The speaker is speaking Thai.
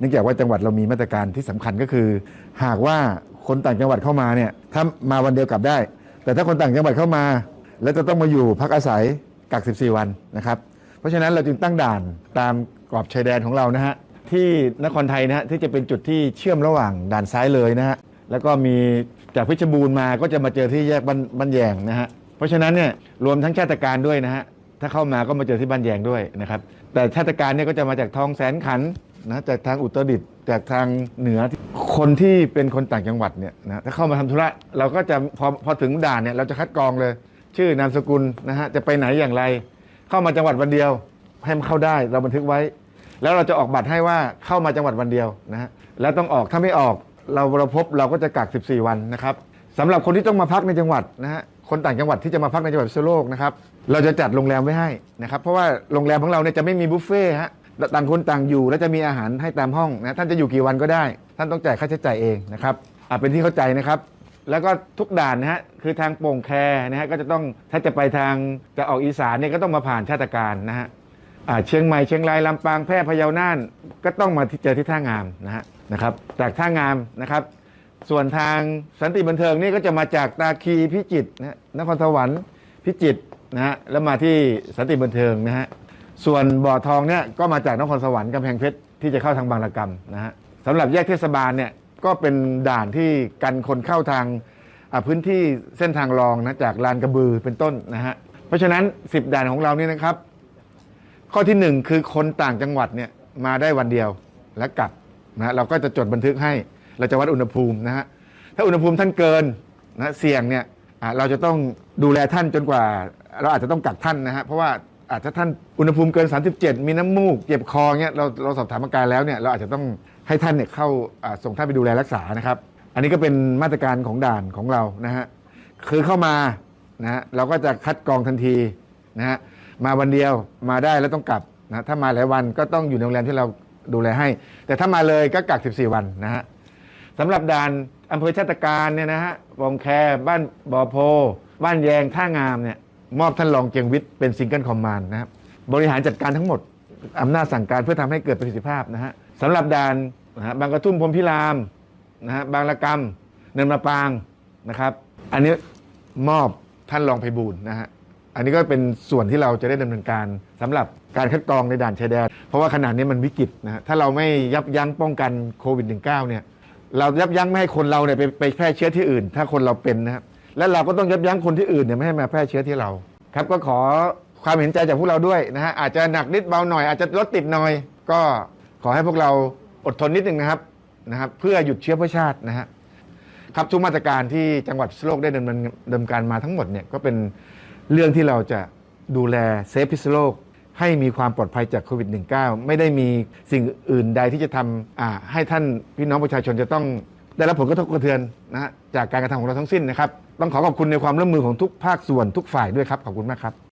เนื่องจากว่าจังหวัดเรามีมาตรการที่สำคัญก็คือ หากว่าคนต่างจังหวัดเข้ามาเนี่ยถ้ามาวันเดียวกลับได้ แต่ถ้าคนต่างจังหวัดเข้ามา แล้วจะต้องมาอยู่พักอาศัยกัก 14 วันนะครับ เพราะฉะนั้นเราจึงตั้งด่านตามกรอบชายแดนของเรานะฮะที่นครไทยนะฮะที่จะเป็นจุดที่เชื่อมระหว่างด่านซ้ายเลยนะฮะแล้วก็มีจากเพชรบูรณ์มาก็จะมาเจอที่แยกบ้านานแยงนะฮะเพราะฉะนั้นเนี่ยรวมทั้งชาติการด้วยนะฮะถ้าเข้ามาก็มาเจอที่บ้านแยงด้วยนะครับแต่ชาติการเนี่ยก็จะมาจากทองแสนขัน นะจากทางอุตรดิตถ์จากทางเหนือคนที่เป็นคนต่างจังหวัดเนี่ยนะถ้าเข้ามาทำธุระเราก็จะพอพอถึงด่านเนี่ยเราจะคัดกรองเลย ชื่อนามสกุลนะฮะจะไปไหนอย่างไร เข้ามาจังหวัดวันเดียวให้มันเข้าได้เราบันทึกไว้ แล้วเราจะออกบัตรให้ว่าเข้ามาจังหวัดวันเดียวนะฮะแล้วต้องออกถ้าไม่ออกเราเราพบเราก็จะกัก 14 วันนะครับสำหรับคนที่ต้องมาพักในจังหวัดนะฮะคนต่างจังหวัดที่จะมาพักในจังหวัดพิษณุโลกนะครับเราจะจัดโรงแรมไว้ให้นะครับเพราะว่าโรงแรมของเราเนี่ยจะไม่มีบุฟเฟ่ต์ฮะ ต่างคนต่างอยู่แล้วจะมีอาหารให้ตามห้องนะท่านจะอยู่กี่วันก็ได้ ท่านต้องจ่ายค่าใช้จ่ายเองนะครับอะเป็นที่เข้าใจนะครับ แล้วก็ทุกด่านนะฮะคือทางโป่งแคนะฮะก็จะต้องถ้าจะไปทางจะออกอีสานเนี่ยก็ต้องมาผ่านชาติการนะฮะอ่าเชียงใหม่เชียงรายลำปางแพร่พะเยาน่านก็ต้องมาที่เจอที่ท่างามนะฮะนะครับจากท่างามนะครับ ส่วนทางสันติบันเทิงนี่ก็จะมาจากตาคีพิจิตรนะฮะนครสวรรค์พิจิตรนะฮะแล้วมาที่สันติบันเทิงนะฮะ ส่วนบ่อทองเนี่ยก็มาจากนครสวรรค์กำแพงเพชรที่จะเข้าทางบางระกำนะฮะสำหรับแยกเทศบาลเนี่ยก็เป็นด่านที่กันคนเข้าทางพื้นที่เส้นทางรองนะจากลานกระบือเป็นต้นนะฮะเพราะฉะนั้น 10 ด่านของเรานี่นะครับ ข้อทีหนึ่1 คือคนต่างจังหวัดเนี่ยมาได้วันเดียวและกลับนะเราก็จะจดบันทึกให้เราจะวัดอุณหภูมินะฮะถ้าอุณหภูมิท่านเกินนะเสี่ยงเนี่ยเราจะต้องดูแลท่านจนกว่า เราอาจจะต้องกักท่านนะฮะเพราะว่า อาจจะท่านอุณหภูมิเกิน 37 มีน้ำมูกเจ็บคอเงี้ยเราเราสอบถามอาการแล้วเนี่ยเราอาจจะต้องให้ท่านเนี่ยเข้าส่งท่านไปดูแลรักษานะครับ อันนี้ก็เป็นมาตรการของด่านของเรานะฮะคือเข้ามานะฮะเราก็จะคัดกรองทันทีนะฮะมาวันเดียวมาได้แล้วต้องกลับนะถ้ามาหลายวันก็ต้องอยู่ในโรงแรมที่เราดูแลให้ แต่ถ้ามาเลยก็กัก 14 วันนะฮะสำหรับด่านอำเภอชาติการเนี่ยนะฮะบองแคบ้านบ่อโพ บ้านแยงท่างามเนี่ย มอบท่านรองเกียงวิทย์เป็นซิงเกิลคอมมานด์นะครับบริหารจัดการทั้งหมดอำนาจสั่งการเพื่อทำให้เกิดประสิทธิภาพนะฮะสำหรับด่านนะฮะบางกระทุ่มพรมพิรามนะฮะบางละกำเนินมะปางนะครับ อันนี้มอบท่านรองไพบูลย์นะฮะอันนี้ก็เป็นส่วนที่เราจะได้ดำเนินการสำหรับการคัดกรองในด่านชายแดน เพราะว่าขนาดนี้มันวิกฤตนะฮะถ้าเราไม่ยับยั้งป้องกันโควิด -19 เนี่ยเรายับยั้งไม่ให้คนเราเนี่ยไปไปแพร่เชื้อที่อื่น ถ้าคนเราเป็นนะครับ และเราก็ต้องยับยั้งคนที่อื่นเนี่ยไม่ให้มาแพร่เชื้อที่เรา ครับก็ขอความเห็นใจจากพวกเราด้วยนะฮะอาจจะหนักนิดเบาหน่อยอาจจะรถติดหน่อย ก็ขอให้พวกเราอดทนนิดนึงนะครับนะครับเพื่อหยุดเชื้อเพื่อชาตินะฮะครับทุกมาตรการที่จังหวัดพิษณุโลกได้ดำเนินดำเนินการมาทั้งหมดเนี่ยก็เป็นเรื่องที่เราจะดูแลเซฟพิษณุโลก ให้มีความปลอดภัยจากโควิด -19 ไม่ได้มีสิ่งอื่นใดที่จะทำอ่าให้ท่านพี่น้องประชาชนจะต้อง ได้รับผลกระทบกระเทือนนะฮะจากการกระทำของเราทั้งสิ้นนะครับ ต้องขอขอบคุณในความร่วมมือของทุกภาคส่วนทุกฝ่ายด้วยครับ ขอบคุณมากครับ